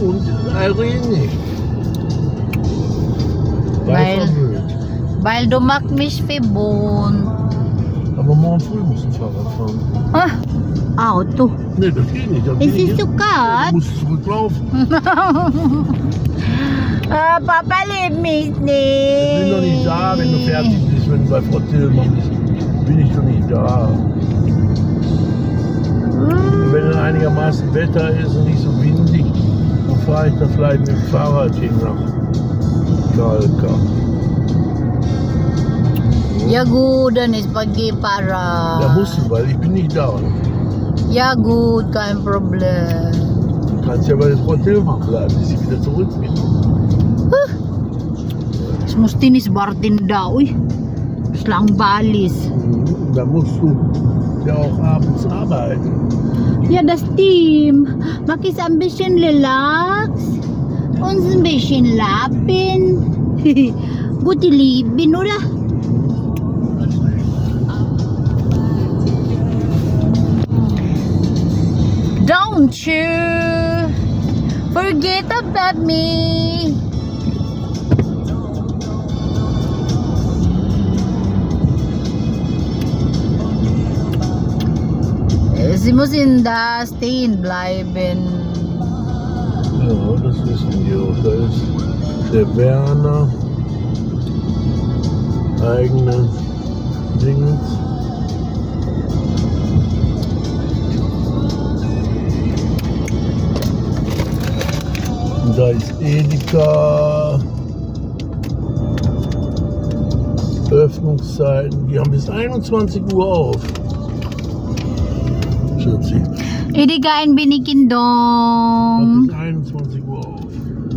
und Irene nicht. Weil- Weil du mag mich verbunden. Aber morgen früh musst du Fahrrad fahren. Ah, Auto. Nee, das geht nicht. Da bin Es ich ist so Du kalt. musst zurücklaufen. ah, Papa liebt mich Ich bin noch nicht da, wenn du fertig bist, wenn du bei Frau Tillmann bist. Bin ich noch nicht da. Und wenn dann einigermaßen Wetter ist und nicht so windig, fahre ich da vielleicht mit dem Fahrrad hin nach Kalka. Ja gut, dann ist pergi para. Da musst du, weil ich bin nicht da. Ja gut, kein Problem. Du kannst ja bei der Frau Tillmann bleiben, bis ich wieder zurück bin. Es muss tinis Bartin da, uy. Slang balis. Mhm. Da musst du Joke ah, sa abad. Yeah, the steam. Makis ambition relax. Ons ambition lapin. Buti libin ula. Don't you forget about me. Sie muss in da stehen bleiben. Ja, das wissen wir. Und da ist der Werner. Eigene Dings. Da ist Edeka. Öffnungszeiten, die haben bis 21 Uhr auf. Eh, 40. Hindi kain binikindong.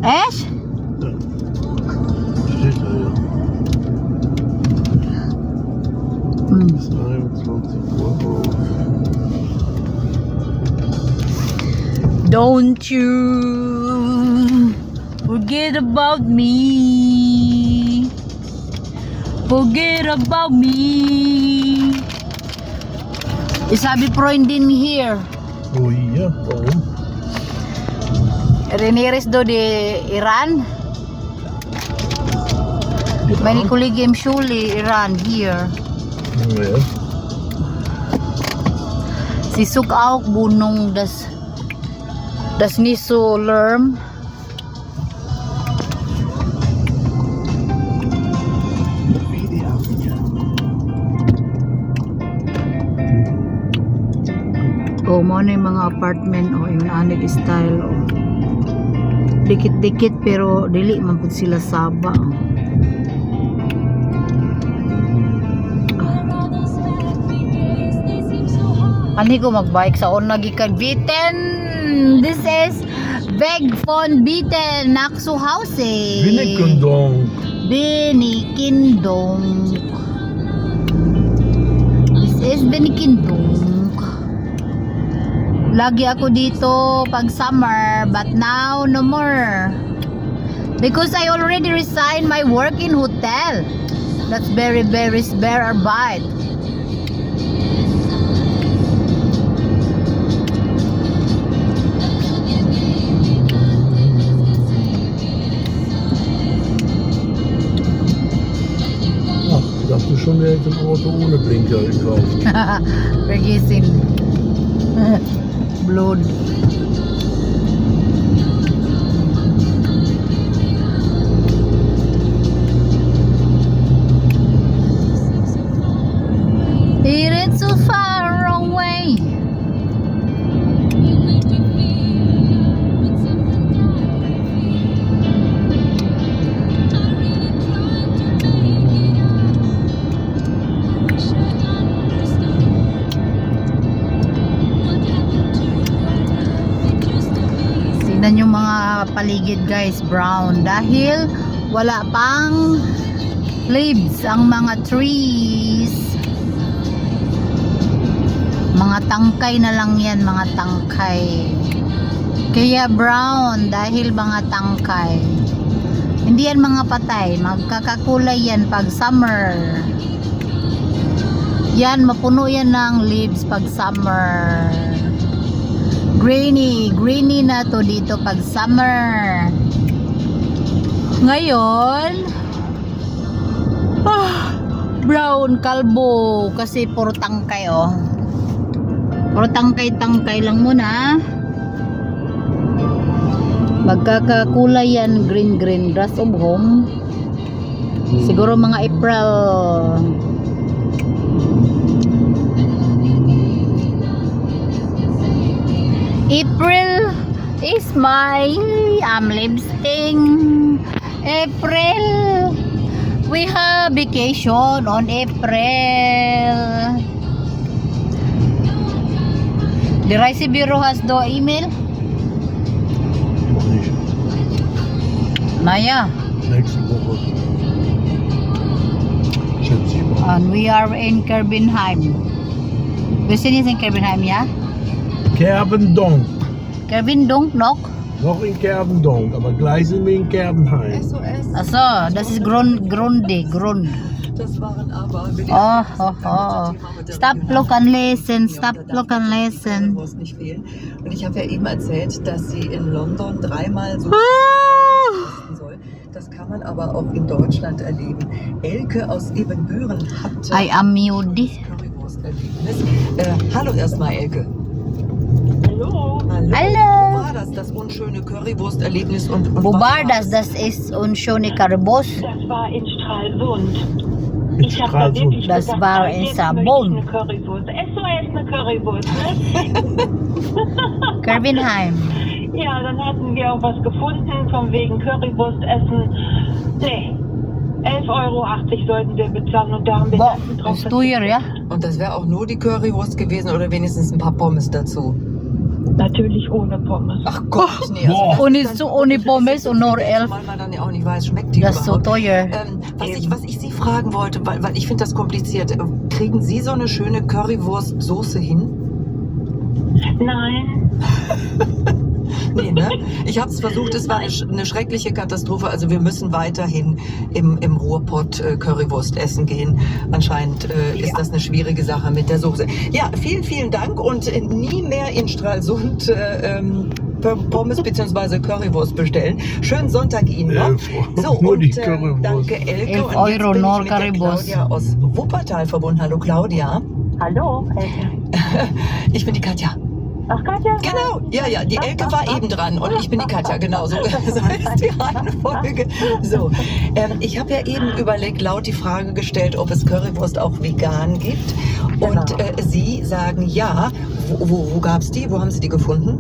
Es? Mm. Don't you forget about me. Forget about me. Eh, Isabi Freundin here. Oh iya, oo. Oh. Do di Iran. Iran? May kuligim Shuli, Iran, here. Oh, yeah. Si Sukaok Bunong das das Niso Lerm. O mo na yung mga apartment o yung anig style o. Dikit-dikit pero dili man pud sila saba. Ani ko magbike sa on gikan Biten. This is Big Phone Biten Naksu Housing. Winnekundong. Binikindong. This is Binikindong. Lagi ako dito pag summer, but now no more. Because I already resigned my work in hotel. That's very, very spare arbeit. Dachte schon, der hätte ein Auto ohne Blinker gekauft. Vergisin. Blood. upload It's so far. Paligid guys, brown. Dahil wala pang leaves ang mga trees. Mga tangkay na lang yan, mga tangkay. Kaya brown dahil mga tangkay. Hindi yan mga patay, magkakakulay yan pag summer. Yan, mapuno yan ng leaves pag summer. Greeny, greeny na to dito pag summer. Ngayon, ah, brown, kalbo, kasi puro tangkay oh. Puro tangkay-tangkay lang muna. Magkakakulay yan, green-green, grass of home. Siguro mga April. April is my am lipsting. April we have vacation on April. The Rice Bureau has the email. Naya. Next And we are in Kerbinheim. We're in Kerbinheim, yeah? Kerbendonk. Kerben Donknok. Noch in Kerbendonk, aber gleich sind wir in Kerbenheim. SOS. Achso, das ist Grund, Grunde, Grund. Das waren aber Oh, oh, oh. Stop, look and listen. Stop, look and listen. Currywurst nicht fehlen. Und ich habe ja eben erzählt, dass sie in London dreimal so Ah! Das kann man aber auch in Deutschland erleben. Elke aus Ebenbüren hatte I am. Currywurst-Erlebnis. Äh, hallo erstmal, Elke. Hallo. Hallo. Hallo. Wo war das, das unschöne Currywurst-Erlebnis? Und, und Wo was war das? Das ist unschöne Karbos. Das war in Stralsund. In Ich habe wirklich Das gesagt, war in Sabon. Eine Currywurst. SOS eine Currywurst. Ne? Kerbenheim. ja, dann hatten wir auch was gefunden von wegen Currywurst essen. Nee. 11,80 Euro sollten wir bezahlen und da haben wir Boah, drauf ist teuer, ja? Und das wäre auch nur die Currywurst gewesen oder wenigstens ein paar Pommes dazu. Natürlich ohne Pommes. Ach Gott, nee. Das Ohne, so, ohne Pommes und nur elf. Weil man dann ja auch nicht weiß, schmeckt die Das ist so teuer. Ähm, was, ich, was ich Sie fragen wollte, weil, weil ich finde das kompliziert. äh, Kriegen Sie so eine schöne Currywurst-Soße hin? Nein. Nee, ne? Ich habe es versucht, es war eine, eine schreckliche Katastrophe. Also wir müssen weiterhin im, im Ruhrpott äh, Currywurst essen gehen. Anscheinend äh, ist Ja. das eine schwierige Sache mit der Soße. Ja, vielen, vielen Dank und äh, nie mehr in Stralsund äh, ähm, Pommes bzw. Currywurst bestellen. Schönen Sonntag Ihnen noch. So, und äh, danke Elke. Elf und jetzt Euro bin ich mit der. Claudia aus Wuppertal verbunden. Hallo Claudia. Hallo, Elke. Ich bin die Katja. Ach, Katja? Genau, ja, ja, die Elke war eben dran und ich bin die Katja, genau, so, so ist die Reihenfolge. So, ähm, ich habe ja eben überlegt, laut die Frage gestellt, ob es Currywurst auch vegan gibt und Genau. äh, Sie sagen ja. Wo, wo, wo gab es die? Wo haben Sie die gefunden?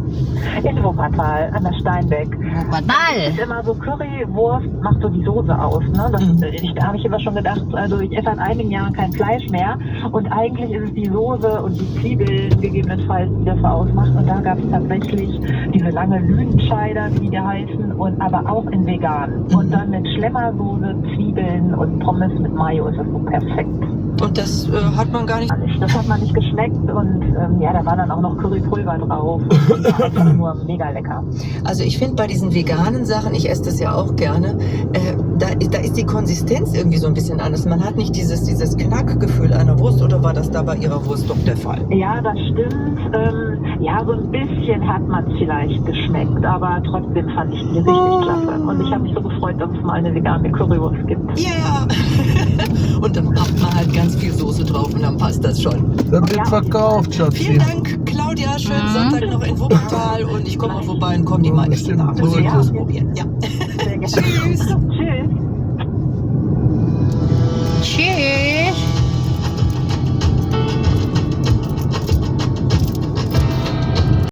In Wuppertal, an der Steinbeck. Wuppertal. ist immer so Currywurst macht so die Soße aus. Ne? Das, Mhm. ich, da habe ich immer schon gedacht, also ich esse seit einigen Jahren kein Fleisch mehr und eigentlich ist es die Soße und die Zwiebeln gegebenenfalls, die das so ausmacht. Und da gab es tatsächlich diese lange Lüdenscheider, wie die heißen, und aber auch in vegan. Mhm. Und dann mit Schlemmersoße, Zwiebeln und Pommes mit Mayo ist das so perfekt. Und das äh, hat man gar nicht. Das hat man nicht geschmeckt und ähm, ja, da war dann auch noch Currypulver drauf. Und, ja, einfach nur mega lecker. Also ich finde bei diesen veganen Sachen, ich esse das ja auch gerne, äh, da, da ist die Konsistenz irgendwie so ein bisschen anders. Man hat nicht dieses, dieses Knackgefühl einer Wurst oder war das da bei Ihrer Wurst doch der Fall? Ja, das stimmt. Ähm, ja, so ein bisschen hat man es vielleicht geschmeckt, aber trotzdem fand ich die richtig oh. klasse. Und ich habe mich so gefreut, dass es mal eine vegane Currywurst gibt. Ja! Yeah. und dann packt man halt ganz viel Soße drauf und dann passt das schon. Dann wird ja. verkauft, Schatz. Vielen Dank, Claudia. Schönen mhm. Sonntag noch in Wuppertal und ich komme mal vorbei und komme die mal essen. Ja. ausprobieren. Ja. Tschüss. Tschüss. Tschüss.